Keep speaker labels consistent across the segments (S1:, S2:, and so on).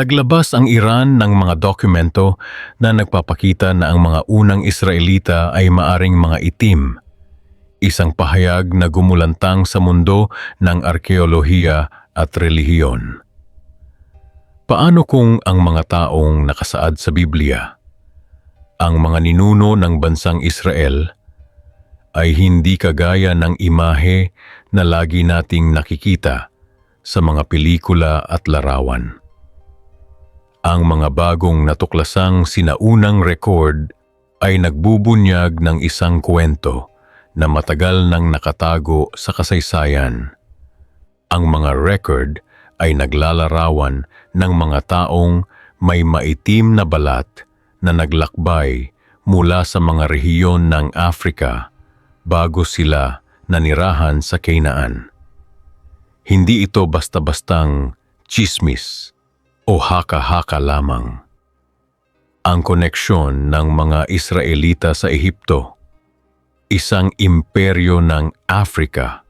S1: Naglabas ang Iran ng mga dokumento na nagpapakita na ang mga unang Israelita ay maaring mga itim. Isang pahayag na gumulantang sa mundo ng arkeolohiya at relihiyon. Paano kung ang mga taong nakasaad sa Biblia, ang mga ninuno ng bansang Israel, ay hindi kagaya ng imahe na lagi nating nakikita sa mga pelikula at larawan? Ang mga bagong natuklasang sinaunang record ay nagbubunyag ng isang kwento na matagal nang nakatago sa kasaysayan. Ang mga record ay naglalarawan ng mga taong may maitim na balat na naglakbay mula sa mga rehiyon ng Afrika bago sila nanirahan sa Canaan. Hindi ito basta-bastang chismis o haka-haka lamang. Ang koneksyon ng mga Israelita sa Ehipto, isang imperyo ng Afrika,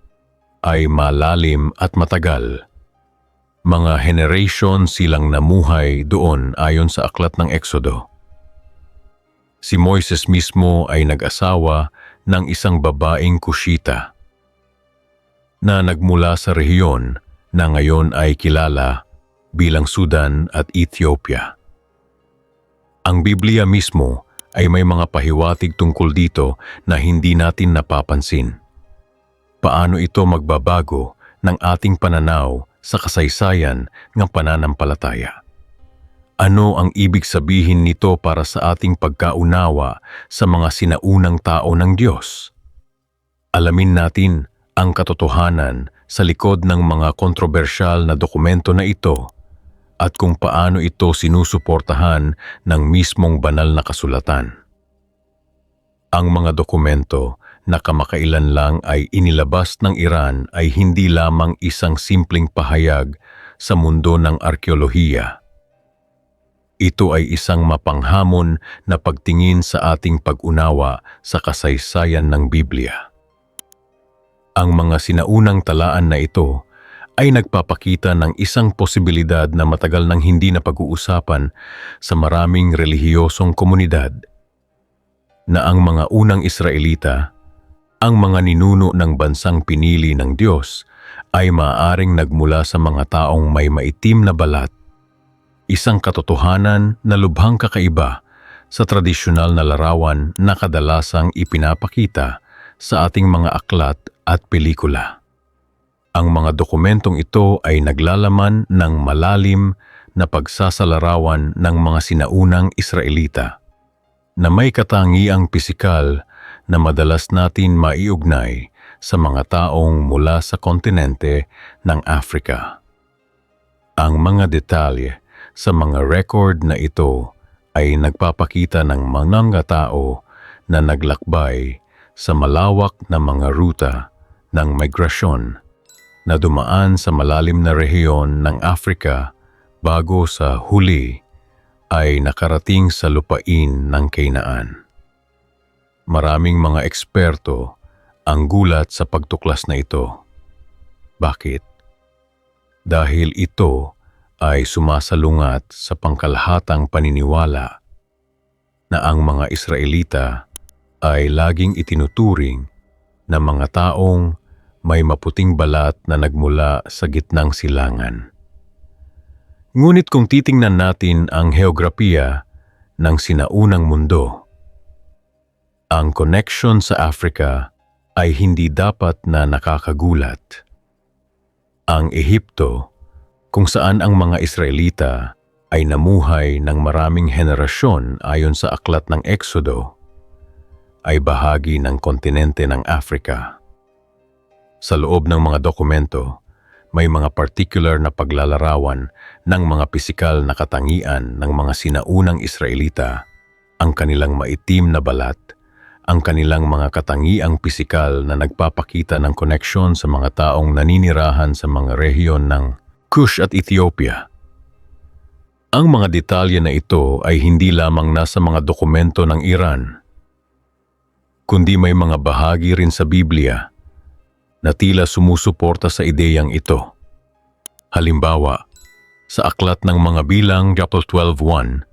S1: ay malalim at matagal. Mga generation silang namuhay doon ayon sa aklat ng Exodo. Si Moises mismo ay nag-asawa ng isang babaeng Kushita na nagmula sa rehiyon na ngayon ay kilala bilang Sudan at Ethiopia. Ang Biblia mismo ay may mga pahiwatig tungkol dito na hindi natin napapansin. Paano ito magbabago ng ating pananaw sa kasaysayan ng pananampalataya? Ano ang ibig sabihin nito para sa ating pagkaunawa sa mga sinaunang tao ng Diyos? Alamin natin ang katotohanan sa likod ng mga kontrobersyal na dokumento na ito at kung paano ito sinusuportahan ng mismong banal na kasulatan. Ang mga dokumento na kamakailan lang ay inilabas ng Iran ay hindi lamang isang simpleng pahayag sa mundo ng arkeolohiya. Ito ay isang mapanghamon na pagtingin sa ating pag-unawa sa kasaysayan ng Biblia. Ang mga sinaunang talaan na ito ay nagpapakita ng isang posibilidad na matagal nang hindi na pag-uusapan sa maraming relihiyosong komunidad na ang mga unang Israelita, ang mga ninuno ng bansang pinili ng Diyos, ay maaaring nagmula sa mga taong may maitim na balat, isang katotohanan na lubhang kakaiba sa tradisyonal na larawan na kadalasang ipinapakita sa ating mga aklat at pelikula. Ang mga dokumentong ito ay naglalaman ng malalim na pagsasalarawan ng mga sinaunang Israelita na may katangiang pisikal na madalas natin maiugnay sa mga taong mula sa kontinente ng Afrika. Ang mga detalye sa mga record na ito ay nagpapakita ng mga tao na naglakbay sa malawak na mga ruta ng migrasyon na dumaan sa malalim na rehiyon ng Afrika bago sa huli ay nakarating sa lupain ng Kainaan. Maraming mga eksperto ang gulat sa pagtuklas na ito. Bakit? Dahil ito ay sumasalungat sa pangkalahatang paniniwala na ang mga Israelita ay laging itinuturing na mga taong may maputing balat na nagmula sa gitnang silangan. Ngunit kung titingnan natin ang heograpiya ng sinaunang mundo, ang connection sa Africa ay hindi dapat na nakakagulat. Ang Ehipto, kung saan ang mga Israelita ay namuhay ng maraming henerasyon ayon sa aklat ng Exodo, ay bahagi ng kontinente ng Africa. Sa loob ng mga dokumento, may mga particular na paglalarawan ng mga pisikal na katangian ng mga sinaunang Israelita, ang kanilang maitim na balat, ang kanilang mga katangiang pisikal na nagpapakita ng koneksyon sa mga taong naninirahan sa mga rehiyon ng Kush at Ethiopia. Ang mga detalye na ito ay hindi lamang nasa mga dokumento ng Iran, kundi may mga bahagi rin sa Biblia na tila sumusuporta sa ideyang ito. Halimbawa, Sa aklat ng mga bilang, chapter 12.1,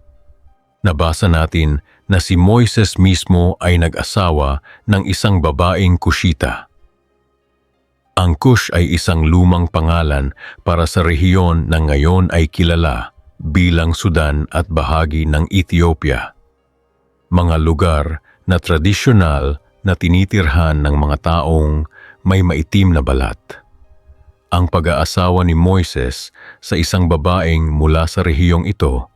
S1: nabasa natin na si Moises mismo ay nag-asawa ng isang babaeng Kushita. Ang Kush ay isang lumang pangalan para sa rehiyon na ngayon ay kilala bilang Sudan at bahagi ng Ethiopia. Mga lugar na tradisyonal na tinitirhan ng mga taong may maitim na balat. Ang pag-aasawa ni Moises sa isang babaeng mula sa rehiyong ito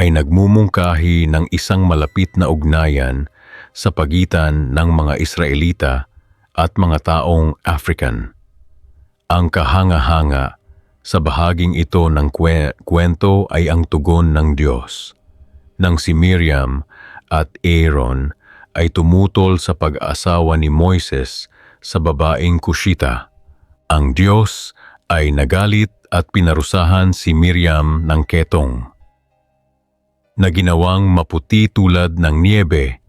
S1: ay nagmumungkahi ng isang malapit na ugnayan sa pagitan ng mga Israelita at mga taong African. Ang kahanga-hanga sa bahaging ito ng kwe- kwento ay ang tugon ng Diyos. Nang si Miriam at Aaron ay tumutol sa pag-aasawa ni Moises sa babaeng Kushita, ang Diyos ay nagalit at pinarusahan si Miriam ng ketong na ginawang maputi tulad ng niebe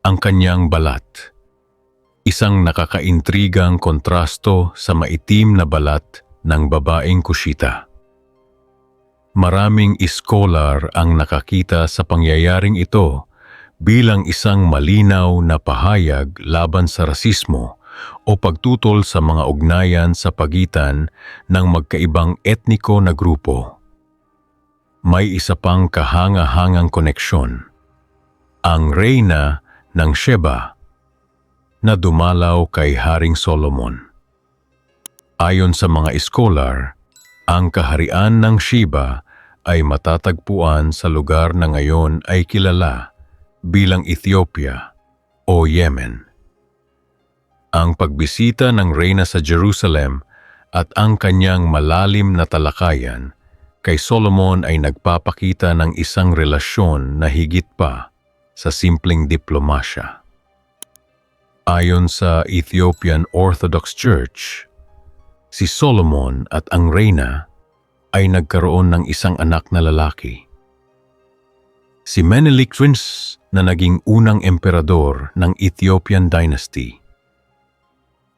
S1: ang kanyang balat. Isang nakakaintrigang kontrasto sa maitim na balat ng babaeng kushita. Maraming iskolar ang nakakita sa pangyayaring ito bilang isang malinaw na pahayag laban sa rasismo o pagtutol sa mga ugnayan sa pagitan ng magkaibang etniko na grupo may isa pang kahanga-hangang koneksyon. Ang reyna ng Sheba na dumalaw kay Haring Solomon. Ayon sa mga iskolar, ang kaharian ng Sheba ay matatagpuan sa lugar na ngayon ay kilala bilang Ethiopia o Yemen. Ang pagbisita ng reyna sa Jerusalem at ang kanyang malalim na talakayan kay Solomon ay nagpapakita ng isang relasyon na higit pa sa simpleng diplomasya. Ayon sa Ethiopian Orthodox Church, si Solomon at ang reyna ay nagkaroon ng isang anak na lalaki. Si Menelik Prince na naging unang emperador ng Ethiopian Dynasty.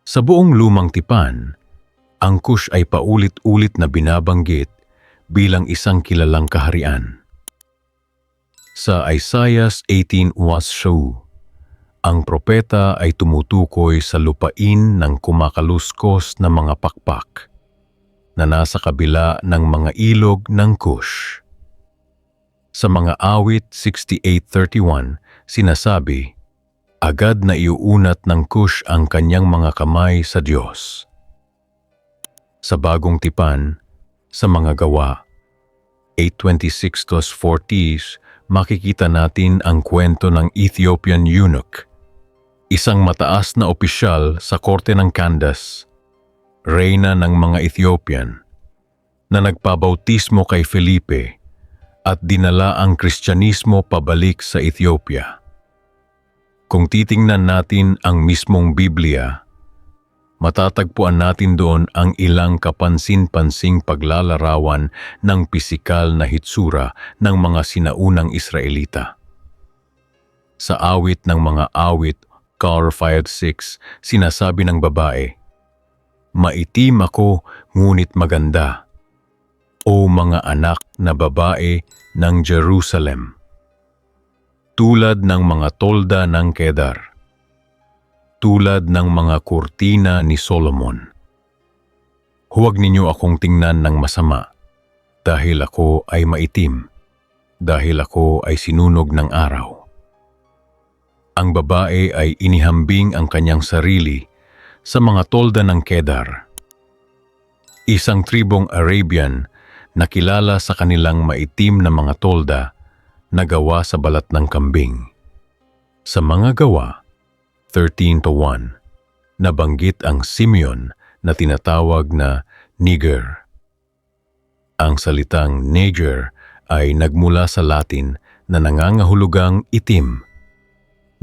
S1: Sa buong lumang tipan, ang Kush ay paulit-ulit na binabanggit bilang isang kilalang kaharian. Sa Isaiah 18 was show, ang propeta ay tumutukoy sa lupain ng kumakaluskos na mga pakpak na nasa kabila ng mga ilog ng Kush. Sa mga awit 68.31, sinasabi, agad na iuunat ng Kush ang kanyang mga kamay sa Diyos. Sa bagong tipan, sa mga gawa. 826-40s, makikita natin ang kwento ng Ethiopian eunuch, isang mataas na opisyal sa korte ng Candace, reyna ng mga Ethiopian, na nagpabautismo kay Felipe at dinala ang Kristyanismo pabalik sa Ethiopia. Kung titingnan natin ang mismong Biblia, matatagpuan natin doon ang ilang kapansin-pansing paglalarawan ng pisikal na hitsura ng mga sinaunang Israelita. Sa awit ng mga awit, Car 5-6, sinasabi ng babae, Maitim ako, ngunit maganda. O mga anak na babae ng Jerusalem. Tulad ng mga tolda ng Kedar tulad ng mga kurtina ni Solomon. Huwag ninyo akong tingnan ng masama, dahil ako ay maitim, dahil ako ay sinunog ng araw. Ang babae ay inihambing ang kanyang sarili sa mga tolda ng Kedar. Isang tribong Arabian na kilala sa kanilang maitim na mga tolda na gawa sa balat ng kambing. Sa mga gawa, 13 to 1, nabanggit ang Simeon na tinatawag na Niger. Ang salitang Niger ay nagmula sa Latin na nangangahulugang itim,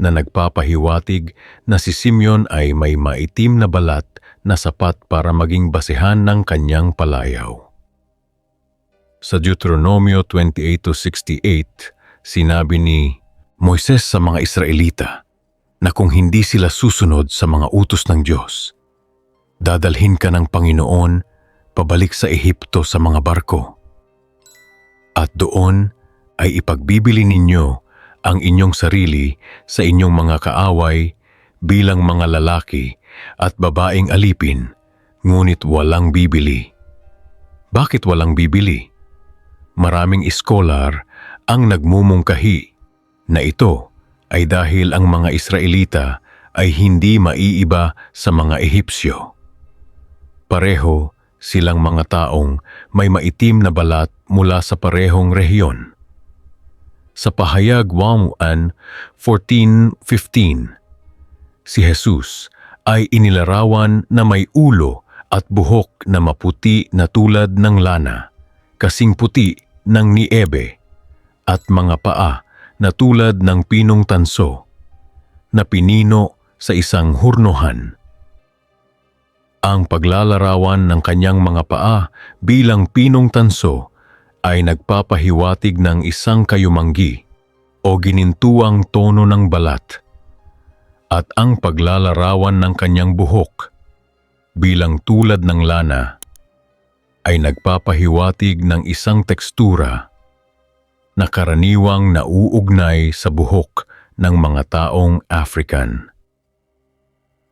S1: na nagpapahiwatig na si Simeon ay may maitim na balat na sapat para maging basehan ng kanyang palayaw. Sa Deuteronomio 28-68, sinabi ni Moises sa mga Israelita, na kung hindi sila susunod sa mga utos ng Diyos, dadalhin ka ng Panginoon pabalik sa Ehipto sa mga barko At doon ay ipagbibili ninyo ang inyong sarili sa inyong mga kaaway bilang mga lalaki at babaeng alipin, ngunit walang bibili. Bakit walang bibili? Maraming iskolar ang nagmumungkahi na ito ay dahil ang mga Israelita ay hindi maiiba sa mga Ehipsyo. Pareho silang mga taong may maitim na balat mula sa parehong rehiyon. Sa pahayag Wamuan 14.15, si Jesus ay inilarawan na may ulo at buhok na maputi na tulad ng lana, kasing puti ng niebe, at mga paa na tulad ng pinong tanso, na pinino sa isang hurnuhan. Ang paglalarawan ng kanyang mga paa bilang pinong tanso ay nagpapahiwatig ng isang kayumanggi o ginintuang tono ng balat at ang paglalarawan ng kanyang buhok bilang tulad ng lana ay nagpapahiwatig ng isang tekstura na karaniwang nauugnay sa buhok ng mga taong African.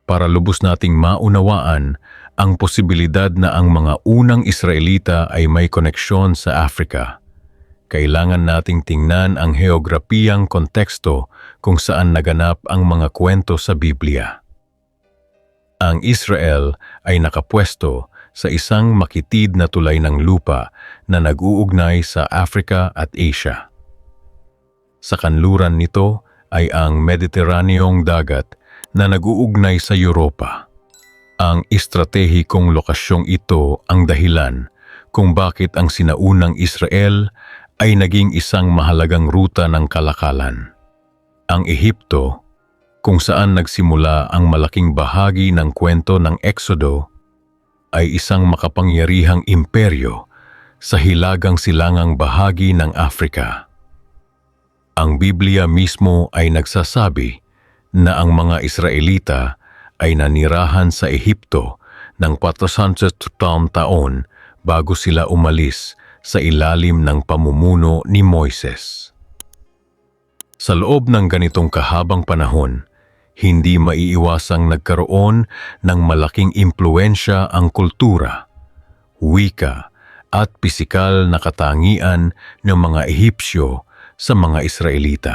S1: Para lubos nating maunawaan ang posibilidad na ang mga unang Israelita ay may koneksyon sa Africa, kailangan nating tingnan ang heograpiyang konteksto kung saan naganap ang mga kwento sa Biblia. Ang Israel ay nakapwesto sa isang makitid na tulay ng lupa na nag-uugnay sa Africa at Asia. Sa kanluran nito ay ang Mediterraneong dagat na nag-uugnay sa Europa. Ang estratehikong lokasyong ito ang dahilan kung bakit ang sinaunang Israel ay naging isang mahalagang ruta ng kalakalan. Ang Ehipto, kung saan nagsimula ang malaking bahagi ng kwento ng Exodo, ay isang makapangyarihang imperyo sa hilagang silangang bahagi ng Afrika. Ang Biblia mismo ay nagsasabi na ang mga Israelita ay nanirahan sa Ehipto ng 400 taon bago sila umalis sa ilalim ng pamumuno ni Moises. Sa loob ng ganitong kahabang panahon, hindi maiiwasang nagkaroon ng malaking impluensya ang kultura, wika at pisikal na katangian ng mga Ehipsyo sa mga Israelita.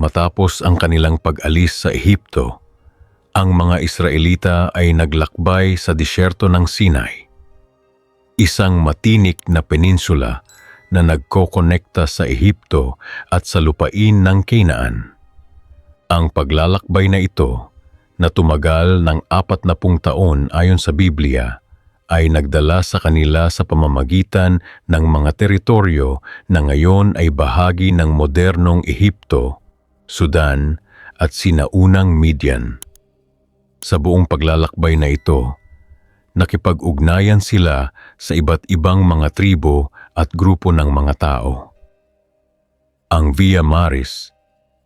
S1: Matapos ang kanilang pag-alis sa Ehipto, ang mga Israelita ay naglakbay sa disyerto ng Sinai, isang matinik na peninsula na nagkokonekta sa Ehipto at sa lupain ng Canaan. Ang paglalakbay na ito, na tumagal ng apat na pung taon ayon sa Biblia, ay nagdala sa kanila sa pamamagitan ng mga teritoryo na ngayon ay bahagi ng modernong Ehipto, Sudan at sinaunang Midian. Sa buong paglalakbay na ito, nakipag-ugnayan sila sa iba't ibang mga tribo at grupo ng mga tao. Ang Via Maris,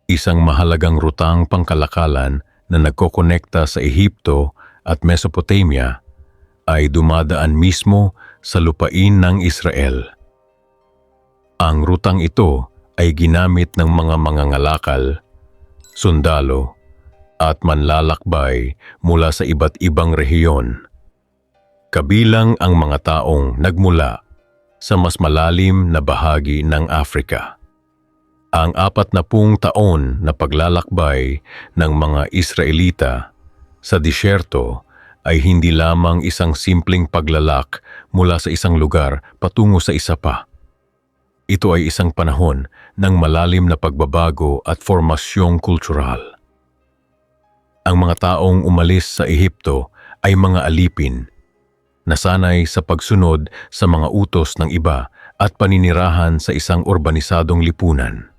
S1: isang mahalagang rutang pangkalakalan na nagkokonekta sa Ehipto at Mesopotamia, ay dumadaan mismo sa lupain ng Israel. Ang rutang ito ay ginamit ng mga mangangalakal, sundalo, at manlalakbay mula sa iba't ibang rehiyon. Kabilang ang mga taong nagmula sa mas malalim na bahagi ng Afrika. Ang apat na pung taon na paglalakbay ng mga Israelita sa disyerto ay hindi lamang isang simpleng paglalak mula sa isang lugar patungo sa isa pa. Ito ay isang panahon ng malalim na pagbabago at formasyong kultural. Ang mga taong umalis sa Ehipto ay mga alipin, nasanay sa pagsunod sa mga utos ng iba at paninirahan sa isang urbanisadong lipunan.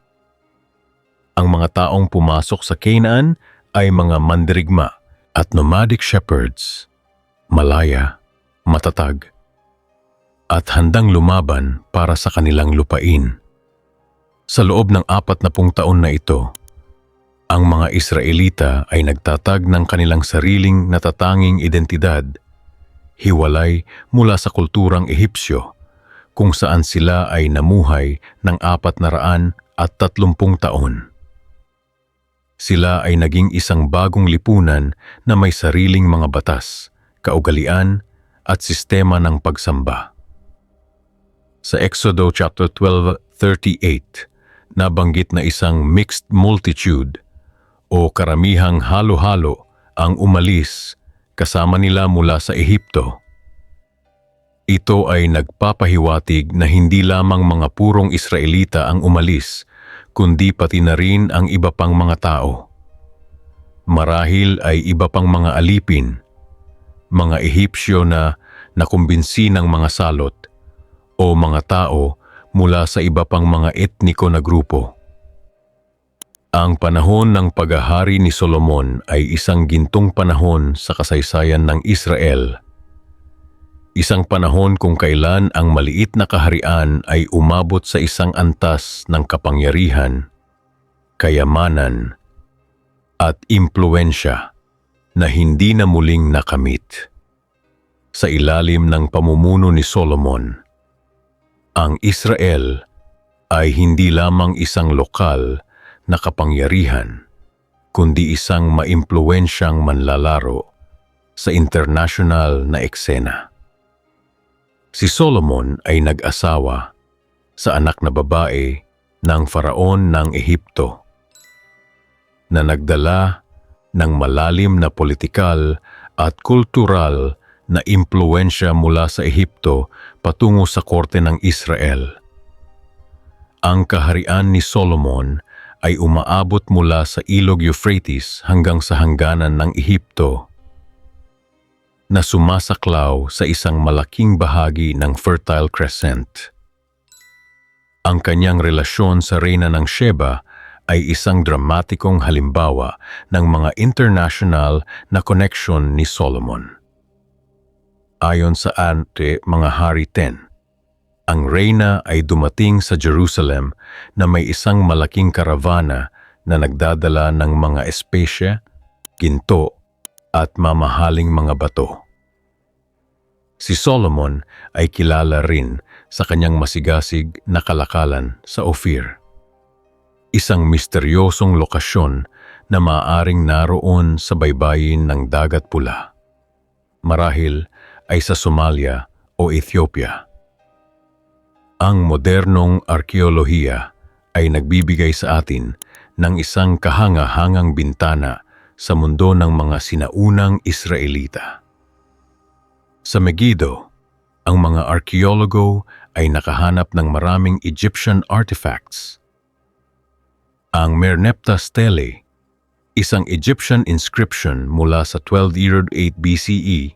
S1: Ang mga taong pumasok sa Canaan ay mga mandirigma at nomadic shepherds, malaya, matatag, at handang lumaban para sa kanilang lupain. Sa loob ng apat na pung taon na ito, ang mga Israelita ay nagtatag ng kanilang sariling natatanging identidad, hiwalay mula sa kulturang Ehipsyo, kung saan sila ay namuhay ng apat na raan at tatlumpung taon. Sila ay naging isang bagong lipunan na may sariling mga batas, kaugalian at sistema ng pagsamba. Sa Exodo chapter 12:38, nabanggit na isang mixed multitude o karamihang halo-halo ang umalis kasama nila mula sa Ehipto. Ito ay nagpapahiwatig na hindi lamang mga purong Israelita ang umalis, kundi pati na rin ang iba pang mga tao. Marahil ay iba pang mga alipin, mga Ehipsyo na nakumbinsi ng mga salot, o mga tao mula sa iba pang mga etniko na grupo. Ang panahon ng paghahari ni Solomon ay isang gintong panahon sa kasaysayan ng Israel. Isang panahon kung kailan ang maliit na kaharian ay umabot sa isang antas ng kapangyarihan, kayamanan, at impluensya na hindi na muling nakamit. Sa ilalim ng pamumuno ni Solomon, ang Israel ay hindi lamang isang lokal na kapangyarihan, kundi isang maimpluwensyang manlalaro sa international na eksena. Si Solomon ay nag-asawa sa anak na babae ng faraon ng Ehipto na nagdala ng malalim na politikal at kultural na impluensya mula sa Ehipto patungo sa korte ng Israel. Ang kaharian ni Solomon ay umaabot mula sa ilog Euphrates hanggang sa hangganan ng Ehipto na sumasaklaw sa isang malaking bahagi ng Fertile Crescent. Ang kanyang relasyon sa reyna ng Sheba ay isang dramatikong halimbawa ng mga international na connection ni Solomon. Ayon sa ante mga hari 10, ang reyna ay dumating sa Jerusalem na may isang malaking karavana na nagdadala ng mga espesya, ginto, at mamahaling mga bato. Si Solomon ay kilala rin sa kanyang masigasig na kalakalan sa Ophir. Isang misteryosong lokasyon na maaaring naroon sa baybayin ng Dagat Pula. Marahil ay sa Somalia o Ethiopia. Ang modernong arkeolohiya ay nagbibigay sa atin ng isang kahanga-hangang bintana sa mundo ng mga sinaunang Israelita. Sa Megiddo, ang mga arkeologo ay nakahanap ng maraming Egyptian artifacts. Ang Merneptah Stele, isang Egyptian inscription mula sa 1208 BCE,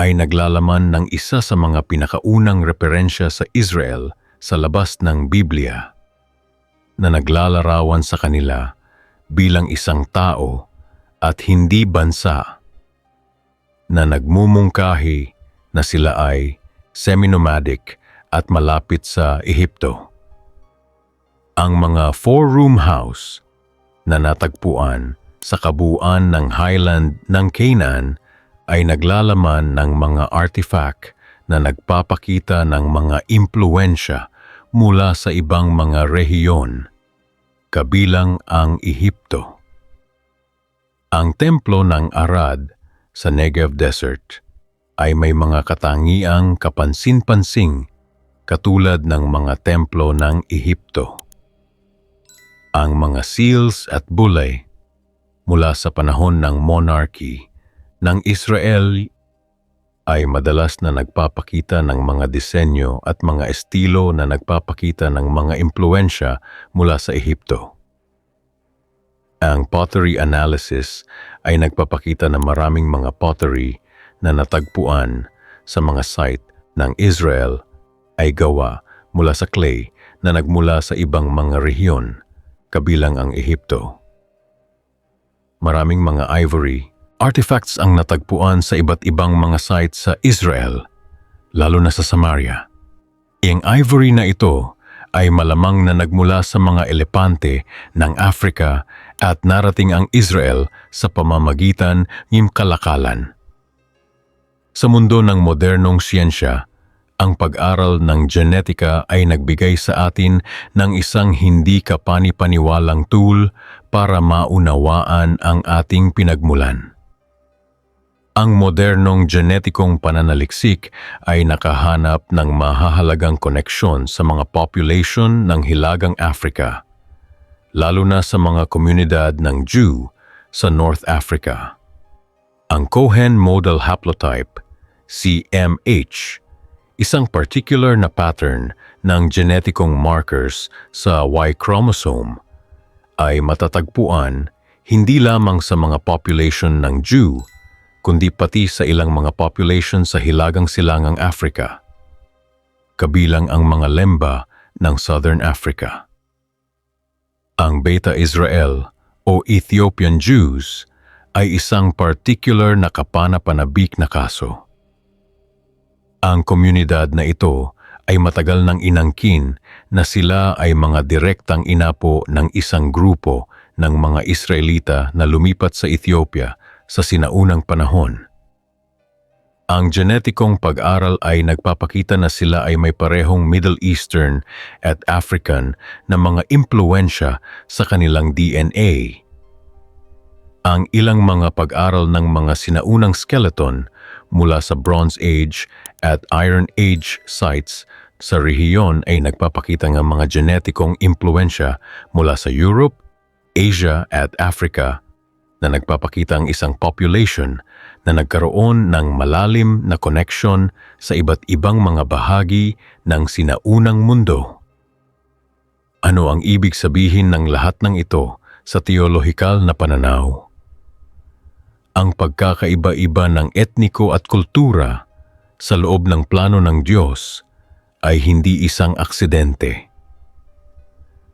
S1: ay naglalaman ng isa sa mga pinakaunang referensya sa Israel sa labas ng Biblia na naglalarawan sa kanila bilang isang tao at hindi bansa na nagmumungkahi na sila ay semi-nomadic at malapit sa Ehipto. Ang mga four-room house na natagpuan sa kabuuan ng highland ng Canaan ay naglalaman ng mga artifact na nagpapakita ng mga impluensya mula sa ibang mga rehiyon, kabilang ang Ehipto. Ang templo ng Arad sa Negev Desert ay may mga katangiang kapansin-pansing katulad ng mga templo ng Ehipto. Ang mga seals at bulay mula sa panahon ng monarchy ng Israel ay madalas na nagpapakita ng mga disenyo at mga estilo na nagpapakita ng mga impluensya mula sa Ehipto. Ang pottery analysis ay nagpapakita ng maraming mga pottery na natagpuan sa mga site ng Israel ay gawa mula sa clay na nagmula sa ibang mga rehiyon, kabilang ang Ehipto. Maraming mga ivory Artifacts ang natagpuan sa iba't ibang mga sites sa Israel, lalo na sa Samaria. Ang ivory na ito ay malamang na nagmula sa mga elepante ng Africa at narating ang Israel sa pamamagitan ng kalakalan. Sa mundo ng modernong siyensya, Ang pag-aral ng genetika ay nagbigay sa atin ng isang hindi kapani-paniwalang tool para maunawaan ang ating pinagmulan. Ang modernong genetikong pananaliksik ay nakahanap ng mahahalagang koneksyon sa mga population ng Hilagang Africa, lalo na sa mga komunidad ng Jew sa North Africa. Ang Cohen Model Haplotype, CMH, isang particular na pattern ng genetikong markers sa Y chromosome, ay matatagpuan hindi lamang sa mga population ng Jew, kundi pati sa ilang mga population sa Hilagang Silangang Africa, kabilang ang mga Lemba ng Southern Africa. Ang Beta Israel o Ethiopian Jews ay isang particular na kapanapanabik na kaso. Ang komunidad na ito ay matagal nang inangkin na sila ay mga direktang inapo ng isang grupo ng mga Israelita na lumipat sa Ethiopia sa sinaunang panahon. Ang genetikong pag-aral ay nagpapakita na sila ay may parehong Middle Eastern at African na mga impluensya sa kanilang DNA. Ang ilang mga pag-aral ng mga sinaunang skeleton mula sa Bronze Age at Iron Age sites sa rehiyon ay nagpapakita ng mga genetikong impluensya mula sa Europe, Asia at Africa na nagpapakita ang isang population na nagkaroon ng malalim na connection sa iba't ibang mga bahagi ng sinaunang mundo. Ano ang ibig sabihin ng lahat ng ito sa teolohikal na pananaw? Ang pagkakaiba-iba ng etniko at kultura sa loob ng plano ng Diyos ay hindi isang aksidente.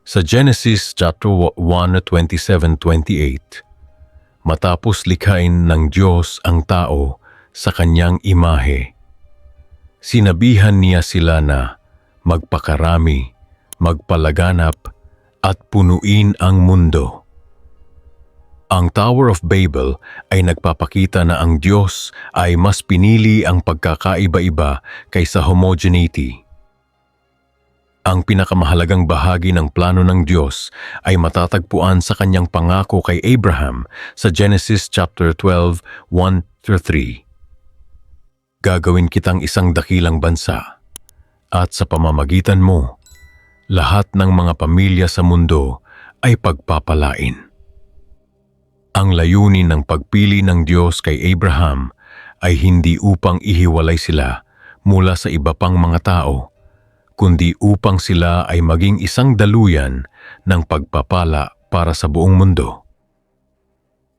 S1: Sa Genesis chapter 1:27-28, matapos likhain ng Diyos ang tao sa kanyang imahe. Sinabihan niya sila na magpakarami, magpalaganap, at punuin ang mundo. Ang Tower of Babel ay nagpapakita na ang Diyos ay mas pinili ang pagkakaiba-iba kaysa homogeneity. Ang pinakamahalagang bahagi ng plano ng Diyos ay matatagpuan sa kanyang pangako kay Abraham sa Genesis chapter 12, 1 3. Gagawin kitang isang dakilang bansa, at sa pamamagitan mo, lahat ng mga pamilya sa mundo ay pagpapalain. Ang layunin ng pagpili ng Diyos kay Abraham ay hindi upang ihiwalay sila mula sa iba pang mga tao, kundi upang sila ay maging isang daluyan ng pagpapala para sa buong mundo.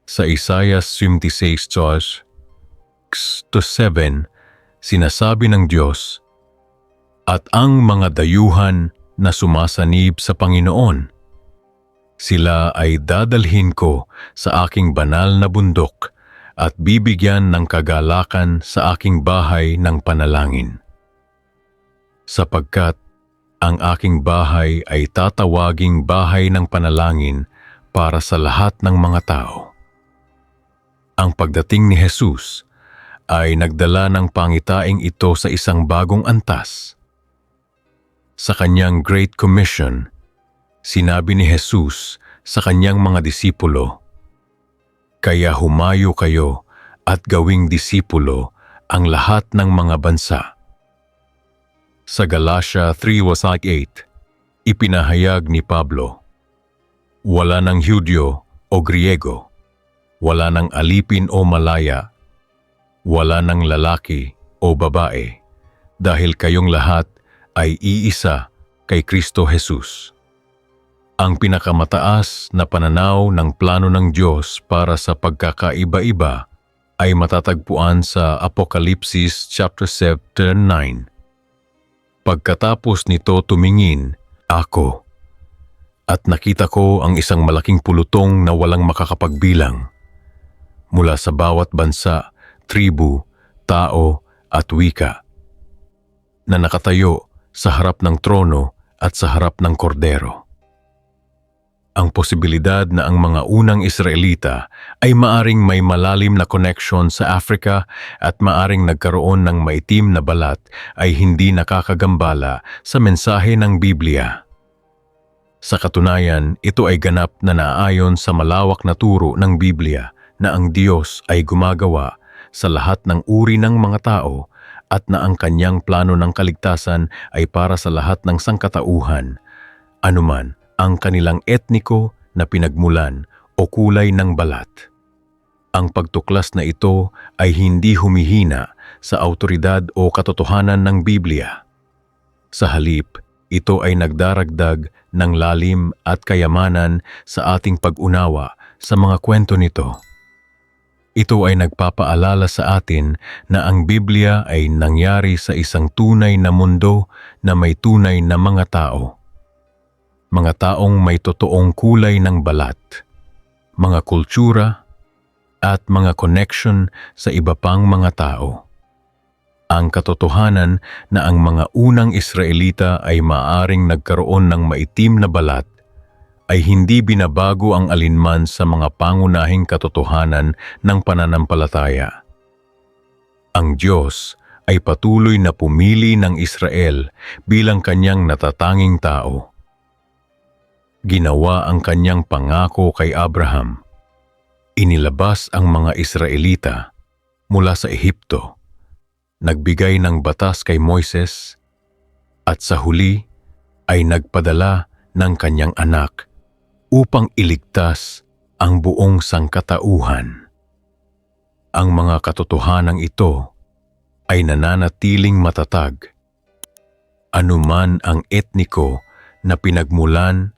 S1: Sa Isaiah 56 Diyos, to 7, sinasabi ng Diyos, At ang mga dayuhan na sumasanib sa Panginoon, sila ay dadalhin ko sa aking banal na bundok at bibigyan ng kagalakan sa aking bahay ng panalangin sapagkat ang aking bahay ay tatawaging bahay ng panalangin para sa lahat ng mga tao. Ang pagdating ni Jesus ay nagdala ng pangitaing ito sa isang bagong antas. Sa kanyang Great Commission, sinabi ni Jesus sa kanyang mga disipulo, Kaya humayo kayo at gawing disipulo ang lahat ng mga bansa sa Galatia 3:8, ipinahayag ni Pablo, Wala ng Hudyo o Griego, wala ng alipin o malaya, wala ng lalaki o babae, dahil kayong lahat ay iisa kay Kristo Jesus. Ang pinakamataas na pananaw ng plano ng Diyos para sa pagkakaiba-iba ay matatagpuan sa Apokalipsis chapter 7 9 Pagkatapos nito tumingin ako at nakita ko ang isang malaking pulutong na walang makakapagbilang mula sa bawat bansa, tribu, tao at wika na nakatayo sa harap ng trono at sa harap ng kordero. Ang posibilidad na ang mga unang Israelita ay maaring may malalim na connection sa Africa at maaring nagkaroon ng maitim na balat ay hindi nakakagambala sa mensahe ng Biblia. Sa katunayan, ito ay ganap na naayon sa malawak na turo ng Biblia na ang Diyos ay gumagawa sa lahat ng uri ng mga tao at na ang kanyang plano ng kaligtasan ay para sa lahat ng sangkatauhan, anuman ang kanilang etniko na pinagmulan o kulay ng balat. Ang pagtuklas na ito ay hindi humihina sa autoridad o katotohanan ng Biblia. Sa halip, ito ay nagdaragdag ng lalim at kayamanan sa ating pag-unawa sa mga kwento nito. Ito ay nagpapaalala sa atin na ang Biblia ay nangyari sa isang tunay na mundo na may tunay na mga tao. Mga taong may totoong kulay ng balat, mga kultura, at mga connection sa iba pang mga tao. Ang katotohanan na ang mga unang Israelita ay maaring nagkaroon ng maitim na balat ay hindi binabago ang alinman sa mga pangunahing katotohanan ng pananampalataya. Ang Diyos ay patuloy na pumili ng Israel bilang kanyang natatanging tao. Ginawa ang kanyang pangako kay Abraham. Inilabas ang mga Israelita mula sa Ehipto. Nagbigay ng batas kay Moises at sa huli ay nagpadala ng kanyang anak upang iligtas ang buong sangkatauhan. Ang mga katotohanang ito ay nananatiling matatag. Anuman ang etniko na pinagmulan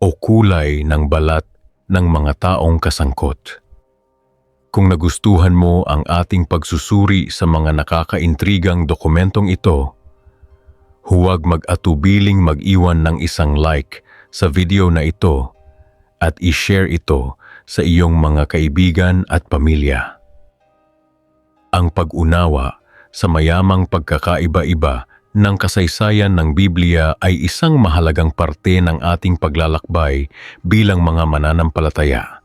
S1: o kulay ng balat ng mga taong kasangkot. Kung nagustuhan mo ang ating pagsusuri sa mga nakakaintrigang dokumentong ito, huwag mag-atubiling mag-iwan ng isang like sa video na ito at i-share ito sa iyong mga kaibigan at pamilya. Ang pag-unawa sa mayamang pagkakaiba-iba ng kasaysayan ng Biblia ay isang mahalagang parte ng ating paglalakbay bilang mga mananampalataya.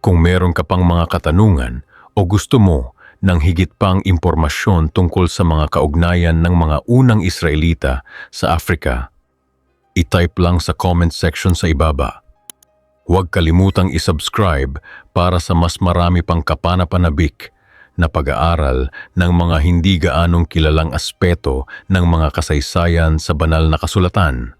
S1: Kung meron ka pang mga katanungan o gusto mo ng higit pang impormasyon tungkol sa mga kaugnayan ng mga unang Israelita sa Africa, i-type lang sa comment section sa ibaba. Huwag kalimutang isubscribe para sa mas marami pang kapanapanabik na pag-aaral ng mga hindi gaanong kilalang aspeto ng mga kasaysayan sa banal na kasulatan.